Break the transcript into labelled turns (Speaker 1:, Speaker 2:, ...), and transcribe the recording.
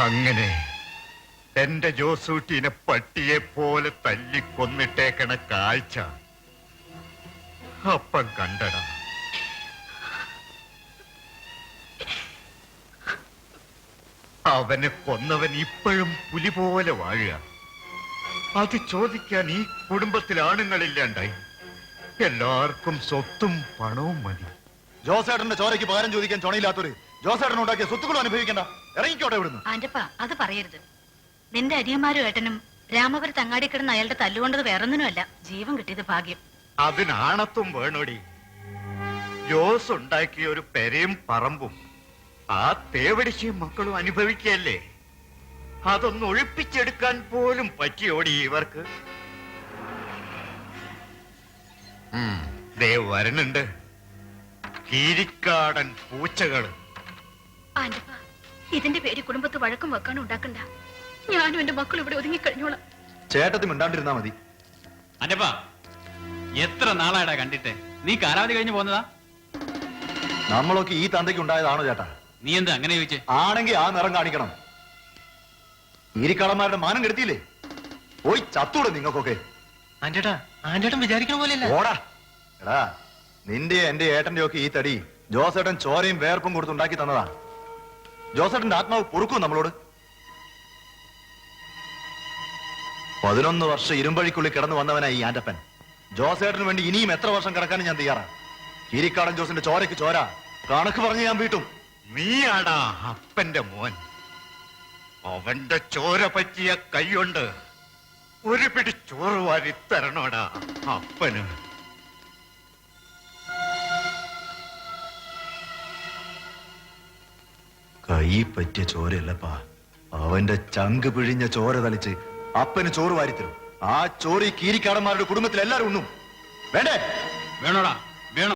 Speaker 1: അങ്ങനെ എന്റെ ജോസൂട്ടിനെ പട്ടിയെ പോലെ തല്ലിക്കൊന്നിട്ടേക്കണ കാഴ്ച അപ്പം കണ്ടട. അവനെ കൊന്നവൻ ഇപ്പോഴും പുലി പോലെ വാഴുക. അത് ചോദിക്കാൻ ഈ കുടുംബത്തിൽ ആണുങ്ങളില്ലാണ്ടായി. എല്ലാവർക്കും സ്വത്തും പണവും മതി.
Speaker 2: ജോസേട്ടന്റെ ചോരയ്ക്ക് പകരം ചോദിക്കാൻ ചുണയില്ലാത്തൊരു ജോസേട്ടൻ ഉണ്ടാക്കിയ സ്വത്തുക്കളും അനുഭവിക്കണ്ട. ഇറങ്ങിക്കോട്ടെ ഇവിടുന്ന്.
Speaker 3: ആന്റപ്പ അത് പറയരുത്. നിന്റെ അരിയന്മാരും ഏട്ടനും രാമപുരത്ത് അങ്ങാടി കിടന്ന് അയാളുടെ തല്ലുകൊണ്ടത് വേറൊന്നിനുമല്ല. ജീവൻ കിട്ടിയത് ഭാഗ്യം.
Speaker 1: അതിനാണത്തും വേണോടി. ജോസ് ഉണ്ടാക്കിയ ഒരു പെരയും പറമ്പും ആ തേവടിശയും മക്കളും അനുഭവിക്കല്ലേ അതൊന്ന് ഒഴിപ്പിച്ചെടുക്കാൻ പോലും പറ്റിയോടി ഇവർക്ക്? ദേവ് ദേ വരണുണ്ട് കീരിക്കാടൻ പൂച്ചകൾ.
Speaker 3: ആന്റപ്പ ഇതിന്റെ പേര് കുടുംബത്ത് വഴക്കം വെക്കാനും ഉണ്ടാക്കണ്ട. ഞാനും എന്റെ മക്കളും ഇവിടെ ഒതുങ്ങിക്കഴിഞ്ഞോളാം
Speaker 2: ചേട്ടത്തി മിണ്ടാണ്ടിരുന്നാ മതി.
Speaker 4: അല്ലപ്പാ എത്ര നാളായടാ കണ്ടിട്ട്? നീ കാലാവധി കഴിഞ്ഞു പോന്നതാ?
Speaker 2: നമ്മളൊക്കെ ഈ തന്തയ്ക്ക് ഉണ്ടായതാണോ ചേട്ടാ?
Speaker 4: നീ എന്താ അങ്ങനെ ചോദിച്ചേ?
Speaker 2: ആണെങ്കിൽ ആ നിറം കാണിക്കണം. ഈരിക്കാളന്മാരുടെ മാനം കെടുത്തിയില്ലേ? പോയി ചത്തൂടെ നിങ്ങൾക്കൊക്കെ.
Speaker 5: ആന്റേട്ടാ ആന്റേട്ടൻ വിചാരിക്കണ പോലെയല്ല.
Speaker 2: ഓടാ എടാ നിന്റെ എന്റെ ഏട്ടന്റെ ഒക്കെ ഈ തടി ജോസേട്ടൻ ചോരയും വേർപ്പും കൊടുത്തുണ്ടാക്കി തന്നതാ. ജോസേട്ടന്റെ ആത്മാവ് പൊറുക്കും നമ്മളോട്. പതിനൊന്ന് വർഷം ഇരുമ്പഴിക്കുള്ളിൽ കിടന്നു വന്നവനായി ഈ ആന്റപ്പൻ. ജോസേട്ടന് വേണ്ടി ഇനിയും എത്ര വർഷം കിടക്കാനും ഞാൻ തയ്യാറാ. കീരിക്കാടൻ ജോസിന്റെ ചോരയ്ക്ക് ചോര. കണക്ക് പറഞ്ഞ് ഞാൻ വീട്ടും.
Speaker 1: നീയാടാ അപ്പന്റെ മോൻ. അവന്റെ ചോര പറ്റിയ കൈയുണ്ട് ഒരു പിടി ചോറ് വാരി തരണോടാ അപ്പന്.
Speaker 2: കൈ പറ്റിയ ചോരയല്ലപ്പാ. അവന്റെ ചങ്ക് പിഴിഞ്ഞ ചോര തളിച്ച് അപ്പന് ചോറ് വാരിത്തരും. ആ ചോറ് ഈ കീരിക്കാടന്മാരുടെ കുടുംബത്തിൽ എല്ലാരും ഉണ്ണും. വേണ്ടേ?
Speaker 4: വേണോടാ വേണം?